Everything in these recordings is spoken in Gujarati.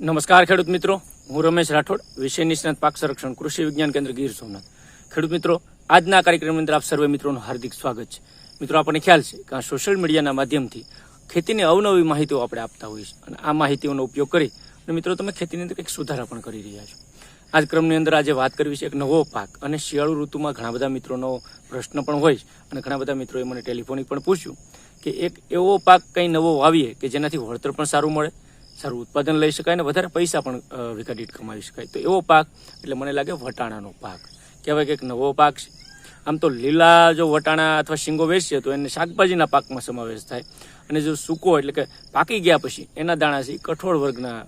નમસ્કાર ખેડૂત મિત્રો. હું રમેશ રાઠોડ, વિષય નિષ્ણાત પાક સંરક્ષણ કૃષિ વિજ્ઞાન કેન્દ્ર ગીર સોમનાથ. ખેડૂત મિત્રો, આજના કાર્યક્રમની અંદર આપ સર્વે મિત્રોનું હાર્દિક સ્વાગત છે. મિત્રો, આપણને ખ્યાલ છે કે આ સોશિયલ મીડિયાના માધ્યમથી ખેતીની અવનવી માહિતીઓ આપણે આપતા હોઈએ છીએ અને આ માહિતીઓનો ઉપયોગ કરી અને મિત્રો, તમે ખેતીની અંદર કંઈક સુધારા પણ કરી રહ્યા છો. આજ ક્રમની અંદર આજે વાત કરવી છે એક નવો પાક અને શિયાળુ ઋતુમાં ઘણા બધા મિત્રોનો પ્રશ્ન પણ હોય છે અને ઘણા બધા મિત્રોએ મને ટેલિફોનિક પણ પૂછ્યું કે એક એવો પાક કંઈ નવો વાવીએ કે જેનાથી વળતર પણ સારું મળે સારું ઉત્પાદન લઈ શકાય અને વધારે પૈસા પણ વીઘા કમાવી શકાય. તો એવો પાક, એટલે મને લાગે વટાણાનો પાક. કહેવાય કે એક નવો પાક છે. આમ તો લીલા જો વટાણા અથવા શીંગો વેચીએ તો એને શાકભાજીના પાકમાં સમાવેશ થાય. અને જો સૂકો એટલે કે પાકી ગયા પછી એના દાણા છે કઠોળ વર્ગના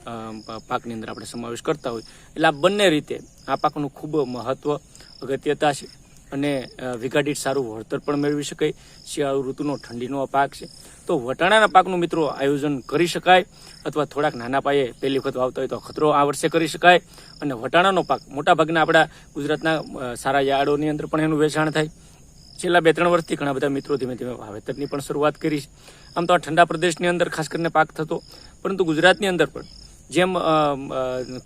પાકની અંદર આપણે સમાવેશ કરતા હોય. એટલે આ બંને રીતે આ પાકનું ખૂબ મહત્વ અગત્યતા છે. અને અ, સારું વળતર પણ મેળવી શકાય. શિયાળુ ઋતુનો ઠંડીનો આ પાક છે. તો વટાણાના પાકનું મિત્રો આયોજન કરી શકાય અથવા થોડાક નાના પાયે પહેલી વખત વાવતા હોય તો ખતરો આ વર્ષે કરી શકાય. અને વટાણાનો પાક મોટાભાગના આપણા ગુજરાતના સારા યાર્ડોની અંદર પણ એનું વેચાણ થાય. છેલ્લા બે ત્રણ વર્ષથી ઘણા બધા મિત્રો ધીમે ધીમે વાવેતરની પણ શરૂઆત કરી છે. આમ તો આ ઠંડા પ્રદેશની અંદર ખાસ કરીને પાક થતો પરંતુ ગુજરાતની અંદર પણ જેમ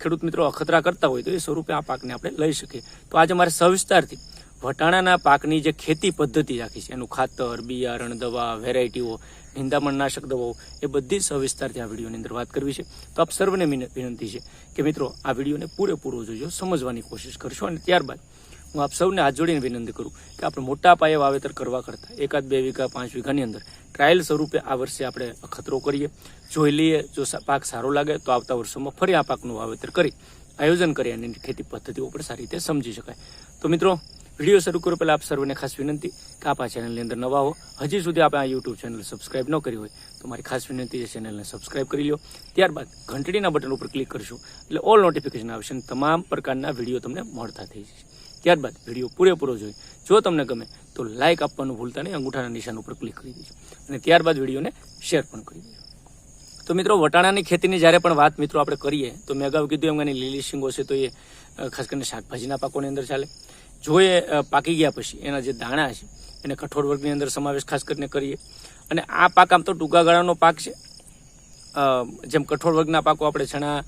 ખેડૂત મિત્રો અખતરા કરતા હોય તો એ સ્વરૂપે આ પાકને આપણે લઈ શકીએ. તો આજે મારે સવિસ્તારથી વટાણાના પાકની જે ખેતી પદ્ધતિ રાખી છે, એનું ખાતર બિયારણ દવા વેરાયટીઓ નિંદામણનાશક દવાઓ, એ બધી સવિસ્તારથી આ વિડીયોની અંદર વાત કરવી છે. તો આપ સર્વને વિનંતી છે કે મિત્રો, આ વિડીયોને પૂરેપૂરો જોજો, સમજવાની કોશિશ કરશો અને ત્યારબાદ હું આપ સૌને હાથ જોડીને વિનંતી કરું કે આપણે મોટા પાયે વાવેતર કરવા કરતાં એકાદ બે વીઘા, પાંચ વીઘાની અંદર ટ્રાયલ સ્વરૂપે આ વર્ષે આપણે અખતરો કરીએ. જોઈ લઈએ, જો પાક સારો લાગે તો આવતા વર્ષોમાં ફરી આ પાકનું વાવેતર કરી આયોજન કરી અને ખેતી પદ્ધતિઓ પણ સારી રીતે સમજી શકાય. તો મિત્રો વીડિયો શરૂ કરો પહેલાં આપ સર્વને ખાસ વિનંતી કે આપ આ ચેનલની અંદર નવા હો. હજી સુધી આપણે આ યુટ્યુબ ચેનલ સબસ્ક્રાઇબ ન કરી હોય તો મારી ખાસ વિનંતી છે ચેનલને સબસ્ક્રાઇબ કરી લો ત્યારબાદ ઘંટડીના બટન ઉપર ક્લિક કરશો એટલે ઓલ નોટિફિકેશન આવશે અને તમામ પ્રકારના વીડિયો તમને મળતા થઈ જશે. ત્યારબાદ વીડિયો પૂરેપૂરો જોઈ. જો તમને ગમે તો લાઇક આપવાનું ભૂલતા નહીં, અંગૂઠાના નિશાન ઉપર ક્લિક કરી દેજો. અને ત્યારબાદ વિડીયોને શેર પણ કરી દેજો. તો મિત્રો, વટાણાની ખેતીની જ્યારે પણ વાત મિત્રો આપણે કરીએ, તો મેં અગાઉ કીધું એમ એની લીલી શીંગો છે તો એ ખાસ કરીને શાકભાજીના પાકોની અંદર ચાલે. જો એ પાકી ગયા પછી, એના જે દાણા છે, એને કઠોળ વર્ગની અંદર સમાવેશ ખાસ કરીને કરીએ. અને આ પાક આમ તો ટૂંકા ગાળાનો પાક છે. જેમ કઠોળ વર્ગના પાકો આપણે ચણા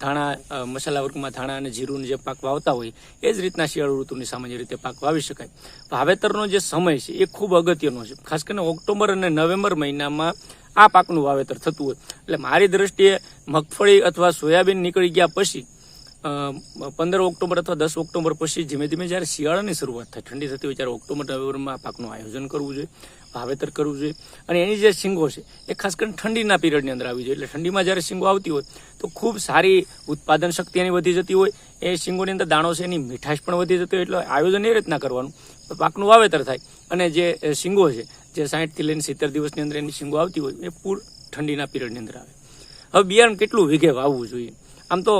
ધાણા મસાલા વર્ગમાં ધાણા અને જીરુંનો જે પાક વાવતા હોય, એ જ રીતના શિયાળુ ઋતુની સામાન્ય રીતે પાક વાવી શકાય. વાવેતરનો જે સમય છે, એ ખૂબ અગત્યનો છે. ખાસ કરીને ઓક્ટોબર અને નવેમ્બર મહિનામાં આ પાકનું વાવેતર થતું હોય. એટલે મારી દ્રષ્ટિએ મગફળી અથવા સોયાબીન નીકળી ગયા પછી પંદર ઓક્ટોબર અથવા દસ ઓક્ટોબર પછી ધીમે ધીમે જ્યારે શિયાળાની શરૂઆત થાય, ઠંડી થતી હોય ત્યારે ઓક્ટોબર, નવેમ્બરમાં પાકનું આયોજન કરવું જોઈએ, વાવેતર કરવું જોઈએ. અને એની જે શીંગો છે, એ ખાસ કરીને ઠંડીના પીરિયડની અંદર આવી જોઈએ. એટલે ઠંડીમાં જ્યારે શીંગો આવતી હોય, તો ખૂબ સારી ઉત્પાદન શક્તિ એની વધી જતી હોય. એ શીંગોની અંદર દાણો છે, એની મીઠાશ પણ વધી જતી હોય. એટલે આયોજન એ રીતના કરવાનું. પાકનું વાવેતર થાય. અને જે શીંગો છે, જે સાઠથી લઈને સિત્તેર દિવસની અંદર એની શીંગો આવતી હોય, એ પૂર ઠંડીના પીરિયડની અંદર આવે. હવે બિયારણ કેટલું વીઘે વાવવું જોઈએ? આમ તો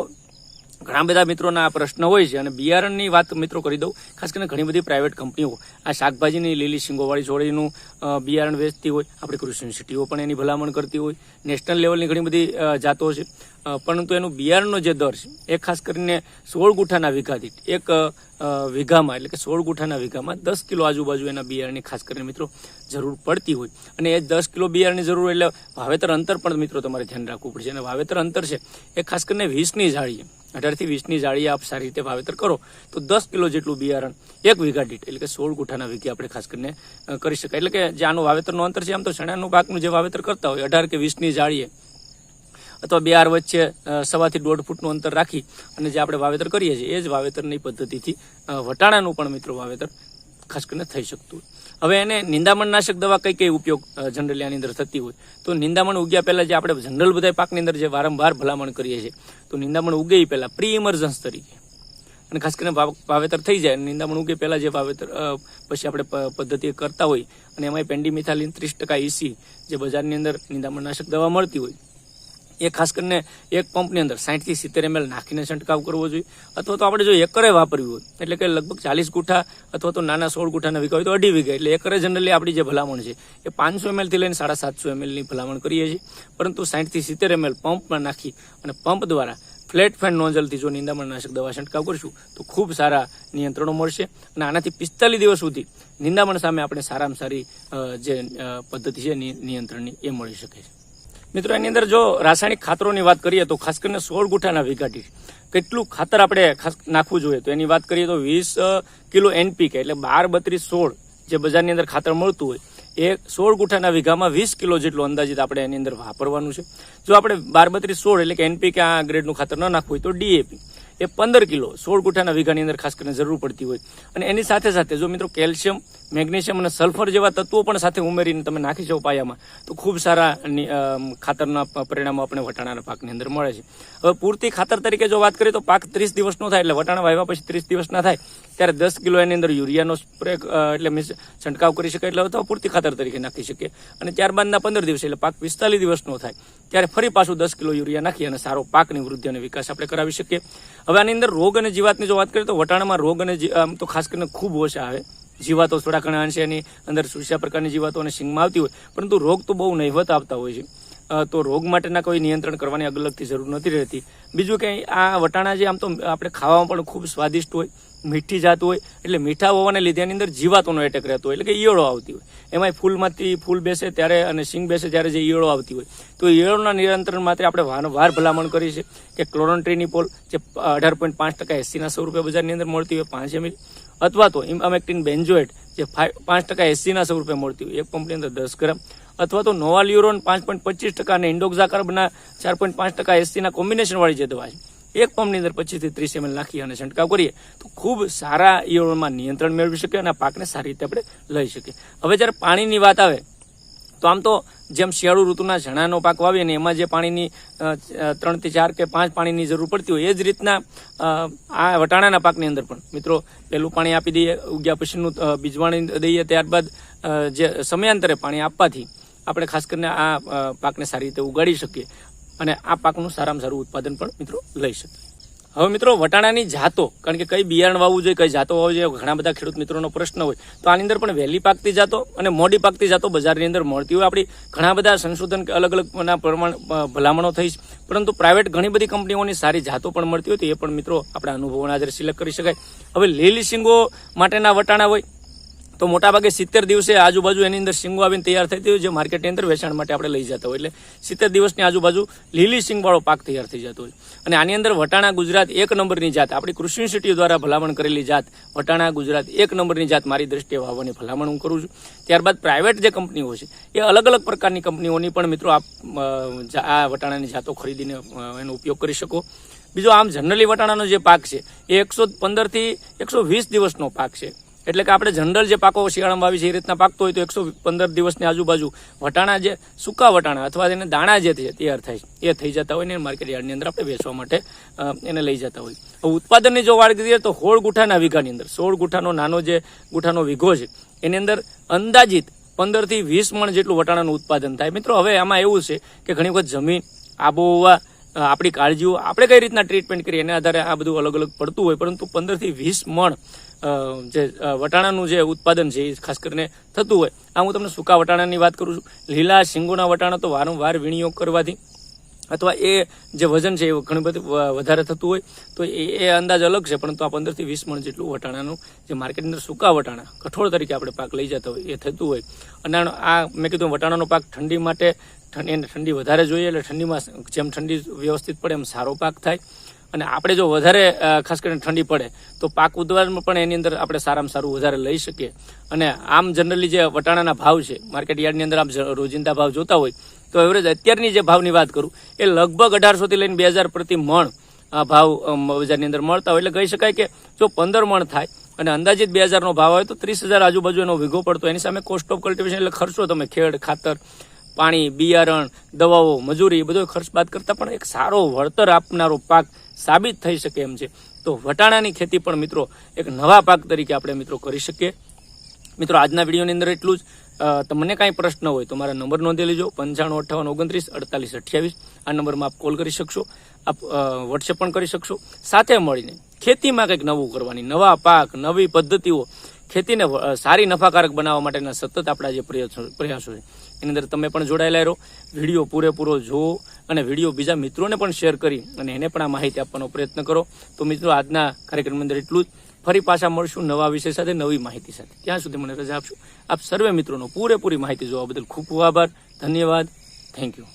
ઘણા બધા મિત્રોના આ પ્રશ્ન હોય છે અને બિયારણની વાત મિત્રો કરી દઉં. ખાસ કરીને ઘણી બધી પ્રાઇવેટ કંપનીઓ આ શાકભાજીની લીલી શીંગોવાળી જોડીનું બિયારણ વેચતી હોય, આપણી કૃષિ યુનિવર્સિટીઓ પણ એની ભલામણ કરતી હોય. નેશનલ લેવલની ઘણી બધી જાતો છે. પરંતુ એનું બિયારણનો જે દર છે, એ ખાસ કરીને સોળ ગુઠાના વીઘા એક વીઘામાં, એટલે કે સોળ ગુઠાના વીઘામાં દસ કિલો આજુબાજુ એના બિયારણની ખાસ કરીને મિત્રો જરૂર પડતી હોય. અને એ દસ કિલો બિયારણની જરૂર એટલે વાવેતર અંતર પણ મિત્રો તમારે ધ્યાન રાખવું પડશે. અને વાવેતર અંતર છે, એ ખાસ કરીને વીસની જાળીએ અઢારથી વીસની જાળીએ આપ સારી રીતે વાવેતર કરો તો દસ કિલો જેટલું બિયારણ એક વીઘા દીઠ, એટલે કે સોળ ગુઠાના વીઘે આપણે ખાસ કરીને કરી શકાય. એટલે કે જે આનું વાવેતરનું અંતર છે, આમ તો ચણાનું પાકનું જે વાવેતર કરતા હોય, અઢાર કે વીસની જાળીએ અથવા બે આર વચ્ચે સવાથી દોઢ ફૂટનું અંતર રાખી અને જે આપણે વાવેતર કરીએ છીએ, એ જ વાવેતરની પદ્ધતિથી વટાણાનું પણ મિત્રો વાવેતર ખાસ કરીને થઈ શકતું હોય. હવે એને નિંદામણનાશક દવા કઈ કઈ ઉપયોગ જનરલી આની અંદર થતી હોય? તો નિંદામણ ઉગ્યા પહેલા જે આપણે જનરલ બધા પાકની અંદર જે વારંવાર ભલામણ કરીએ છીએ, તો નિંદામણ ઉગે એ પહેલાં પ્રી ઇમર્જન્સ તરીકે. અને ખાસ કરીને વાવ- વાવેતર થઈ જાય, નિંદામણ ઉગે પહેલાં જે વાવેતર પછી આપણે પદ્ધતિ કરતા હોય, અને એમાં પેન્ડીમિથાલિન ત્રીસ ટકા ઈસી જે બજારની અંદર નિંદામણનાશક દવા મળતી હોય. એ ખાસ કરીને એક પંપની અંદર સાઠથી સિત્તેર એમએલ નાખીને છંટકાવ કરવો જોઈએ. અથવા તો આપણે જો એકરે વાપરવી હોય એટલે કે લગભગ ચાલીસ ગુઠા અથવા તો નાના સોળ ગુઠાના વીઘા હોય તો અઢી વીઘા, એટલે એકરે જનરલી આપણી જે ભલામણ છે, એ પાંચસો એમએલથી લઈને સાડા સાતસો એમએલની ભલામણ કરીએ છીએ. પરંતુ સાઠથી સિત્તેર એમએલ પંપમાં નાખી અને પંપ દ્વારા ફ્લેટ ફેન નોઝલથી જો નિંદામણનાશક દવા છંટકાવ કરશું, તો ખૂબ સારા નિયંત્રણો મળશે અને આનાથી પિસ્તાલીસ દિવસ સુધી નિંદામણ સામે આપણે સારામાં સારી જે પદ્ધતિ છે નિયંત્રણની એ મળી શકે છે. મિત્રો, એની અંદર જો રાસાયણિક ખાતરોની વાત કરીએ તો ખાસ કરીને સોળ ગુઠાના વિઘાટી કેટલું ખાતર આપણે ખાસ નાખવું જોઈએ? તો એની વાત કરીએ તો વીસ કિલો એનપીકે એટલે બાર બત્રીસ સોળ જે બજારની અંદર ખાતર મળતું હોય, એ સોળ ગુઠાના વીઘામાં વીસ કિલો જેટલું અંદાજિત આપણે એની અંદર વાપરવાનું છે. જો આપણે બાર બત્રીસ સોળ એટલે કે એનપીકે આ ગ્રેડનું ખાતર ન નાખવું હોય તો ડીએપી એ પંદર કિલો સોળ ગુઠાના વીઘાની અંદર ખાસ કરીને જરૂર પડતી હોય. અને એની સાથે સાથે જો મિત્રો કેલ્શિયમ, મેગ્નેશિયમ અને સલ્ફર જેવા તત્વો પણ સાથે ઉમેરીને તમે નાખી શકો પાયામાં, તો ખૂબ સારા ખાતરના પરિણામો આપણે વટાણાના પાકની અંદર મળે છે. હવે પૂરતી ખાતર તરીકે જો વાત કરીએ તો પાક ત્રીસ દિવસનો થાય, એટલે વટાણા વાવ્યા પછી ત્રીસ દિવસના થાય, ત્યારે દસ કિલો એની અંદર યુરિયાનો સ્પ્રે એટલે મીન્સ છંટકાવ કરી શકાય એટલે અથવા પૂરતી ખાતર તરીકે નાખી શકીએ. અને ત્યારબાદના પંદર દિવસે, એટલે પાક પિસ્તાલીસ દિવસનો થાય, ત્યારે ફરી પાછું દસ કિલો યુરિયા નાખી અને સારો પાકની વૃદ્ધિ અને વિકાસ આપણે કરાવી શકીએ. હવે આની અંદર રોગ અને જીવાતની જો વાત કરીએ તો વટાણામાં રોગ અને આમ તો ખાસ કરીને ખૂબ ઓછા આવે. જીવાતો થોડા ઘણા અંશે એની અંદર સુસ્યા પ્રકારની જીવાતો અને સિંગમાં આવતી હોય, પરંતુ રોગ તો બહુ નહિવત આવતા હોય છે. તો રોગ માટેના કોઈ નિયંત્રણ કરવાની અલગથી જરૂર નથી રહેતી. બીજું કે આ વટાણા જે આમ તો આપણે ખાવામાં પણ ખૂબ સ્વાદિષ્ટ હોય મીઠી જાત હોય, એટલે મીઠા હોવાને લીધે એની અંદર જીવાતોનો એટેક રહેતો હોય, એટલે કે ઈયળો આવતી હોય. એમાંય ફૂલમાંથી ફૂલ બેસે ત્યારે અને સિંગ બેસે ત્યારે જે ઈયળો આવતી હોય. તો ઈયળોના નિયંત્રણ માટે આપણે વારંવાર ભલામણ કરી છે કે ક્લોરોન્ટ્રીનિપોલ જે અઢાર પોઈન્ટ પાંચ ટકા એસીના સો રૂપિયા બજારની અંદર મળતી હોય, પાંચ એમએલ અથવા તો ઇમામેક્ટિન બેન્જોએટ જે પાંચ ટકા એસીના સો રૂપિયા મળતી હોય, એક પંપની અંદર દસ ગ્રામ, અથવા તો નોવાલ્યુરોન પાંચ પોઈન્ટ પચીસ ટકા અને ઇન્ડોક્ઝાકાર્બના ચાર પોઈન્ટ પાંચ ટકા એસીના કોમ્બિનેશનવાળી જે દવા છે. એક પંપની અંદર પચીસથી ત્રીસ એમએલ નાખી અને છંટકાવ કરીએ, તો ખૂબ સારા ઈયળોમાં નિયંત્રણ મેળવી શકીએ અને પાકને સારી રીતે આપણે લઈ શકીએ. હવે જ્યારે પાણીની વાત આવે, તો આમ તો જેમ શિયાળુ ઋતુના ચણાનો પાક વાવીએ ને એમાં જે પાણીની ત્રણથી ચાર કે પાંચ પાણીની જરૂર પડતી હોય, એ જ રીતના આ વટાણાના પાકની અંદર પણ. મિત્રો, પહેલું પાણી આપી દઈએ, ઉગ્યા પછીનું બીજવાણી દઈએ, ત્યારબાદ જે સમયાંતરે પાણી આપવાથી આપણે ખાસ કરીને આ પાકને સારી રીતે ઉગાડી શકીએ. અને આ પાકનું સારામાં સારું ઉત્પાદન પણ મિત્રો લઈ શકીએ હવે મિત્રો, વટાણાની જાતો, કારણ કે કઈ બિયારણ વાવવું જોઈએ, કઈ જાતો વાવવું જોઈએ, ઘણા બધા ખેડૂત મિત્રોનો પ્રશ્ન હોય, તો આની અંદર પણ વહેલી પાકતી જાતો અને મોડી પાકતી જાતો બજારની અંદર મળતી હોય. આપણી ઘણા બધા સંશોધન અલગ અલગ ના પ્રમાણ ભલામણો થઈ. પરંતુ પ્રાઇવેટ ઘણી બધી કંપનીઓની સારી જાતો પણ મળતી હોય તો એ પણ મિત્રો આપણા અનુભવોના આધારે સિલેક્ટ કરી શકાય. હવે લીલી શીંગો માટેના વટાણા હોય તો મોટાભાગે સિત્તેર દિવસે આજુબાજુ એની અંદર શીંગો આવીને તૈયાર થતી હોય જે માર્કેટની અંદર વેચાણ માટે આપણે લઈ જતા હોય. એટલે સિત્તેર દિવસની આજુબાજુ લીલી શીંગવાળો પાક તૈયાર થઈ જતો હોય. અને આની અંદર વટાણા ગુજરાત એક નંબરની જાત, આપણી કૃષિ યુનિવર્સિટી દ્વારા ભલામણ કરેલી જાત, વટાણા ગુજરાત એક નંબરની જાત, મારી દ્રષ્ટિએ વાવવાની ભલામણ હું કરું છું. ત્યારબાદ પ્રાઇવેટ જે કંપનીઓ છે, એ અલગ અલગ પ્રકારની કંપનીઓની પણ મિત્રો આપ આ વટાણાની જાતો ખરીદીને એનો ઉપયોગ કરી શકો. બીજો આમ જનરલી વટાણાનો જે પાક છે, એ એકસો પંદરથી એકસો વીસ દિવસનો પાક છે. એટલે કે આપણે જનરલ જે પાકો શિયાળામાં વાવી છે એ રીતના પાકતો હોય તો એકસો પંદર દિવસની આજુબાજુ વટાણા જે, સૂકા વટાણા અથવા એને દાણા જે તૈયાર થાય એ થઈ જતા હોય ને માર્કેટ યાર્ડની અંદર આપણે વેચવા માટે એને લઈ જતા હોય. હવે ઉત્પાદનની જો વાત કરીએ તો સોળ ગુઠાના વીઘાની અંદર, સોળ ગુઠાનો નાનો જે ગુઠાનો વીઘો છે, એની અંદર અંદાજિત પંદરથી વીસ મણ જેટલું વટાણાનું ઉત્પાદન થાય. મિત્રો, હવે આમાં એવું છે કે ઘણી વખત જમીન, આબોહવા આપણી કાળજીઓ, આપણે કઈ રીતના ટ્રીટમેન્ટ કરીએ એના આધારે આ બધું અલગ અલગ પડતું હોય, પરંતુ પંદરથી વીસ મણ જે વટાણાનું જે ઉત્પાદન છે એ ખાસ કરીને થતું હોય આ હું તમને સૂકા વટાણાની વાત કરું છું. લીલા શીંગોના વટાણા તો વારંવાર વિનિયોગ કરવાથી અથવા એ જે વજન છે એ ઘણું બધું વધારે થતું હોય, તો એ એ અંદાજ અલગ છે, પરંતુ આ પંદરથી વીસ મણ જેટલું વટાણાનું જે માર્કેટની અંદર સૂકા વટાણા, કઠોળ તરીકે આપણે પાક લઈ જતા હોય, એ થતું હોય. અને આ મેં કીધું વટાણાનો પાક ઠંડી માટે એને ઠંડી વધારે જોઈએ, એટલે ઠંડીમાં જેમ ઠંડી વ્યવસ્થિત પડે એમ સારો પાક થાય. અને આપણે જો વધારે ખાસ કરીને ઠંડી પડે, તો પાક ઉત્પાદનમાં પણ એની અંદર આપણે સારામાં સારું વધારે લઈ શકીએ. અને આમ જનરલી જે વટાણાના ભાવ છે માર્કેટ યાર્ડની અંદર આમ રોજિંદા ભાવ જોતા હોય, તો એવરેજ અત્યારની જે ભાવની વાત કરું, એ લગભગ અઢારસોથી લઈને બે હજાર પ્રતિ મણ ભાવ બજારની અંદર મળતા હોય. એટલે કહી શકાય કે જો પંદર મણ થાય અને અંદાજિત બે હજારનો ભાવ હોય, તો ત્રીસ હજાર આજુબાજુ એનો વિઘો પડતો એની સામે કોસ્ટ ઓફ કલ્ટિવેશન એટલે ખર્ચો તમે ખેડ, ખાતર, પાણી, બિયારણ, દવાઓ, મજૂરી, એ બધો ખર્ચ બાદ કરતાં પણ એક સારો વળતર આપનારો પાક સાબિત થઈ શકે એમ છે. તો વટાણાની ખેતી પણ મિત્રો એક નવા પાક તરીકે આપણે મિત્રો કરી શકીએ. મિત્રો, આજના વિડીયોની અંદર એટલું જ. તમને કાંઈ પ્રશ્ન હોય તો મારા નંબર નોંધી લેજો, પંચાણું, અઠ્ઠાવન, ઓગણત્રીસ, અડતાલીસ, અઠ્યાવીસ. આ નંબરમાં આપ કોલ કરી શકશો, આપ વોટ્સએપ પણ કરી શકશો. સાથે મળીને ખેતીમાં કંઈક નવું કરવાની, નવા પાક, નવી પદ્ધતિઓ ખેતીને સારી નફાકારક બનાવવા માટેના સતત આપણા જે પ્રયાસો પ્રયાસો છે. એની અંદર તમે પણ જોડાયેલા રહો. વીડિયો પૂરેપૂરો જુઓ અને વીડિયો બીજા મિત્રોને પણ શેર કરી અને એને પણ આ માહિતી આપવાનો પ્રયત્ન કરો. તો મિત્રો, આજના કાર્યક્રમની અંદર એટલું જ. ફરી પાછા મળશું નવા વિષય સાથે, નવી માહિતી સાથે. ત્યાં સુધી મને રજા આપશો. આપ સર્વે મિત્રોનો પૂરેપૂરી માહિતી જોવા બદલ ખૂબ ખૂબ આભાર. ધન્યવાદ. Thank you.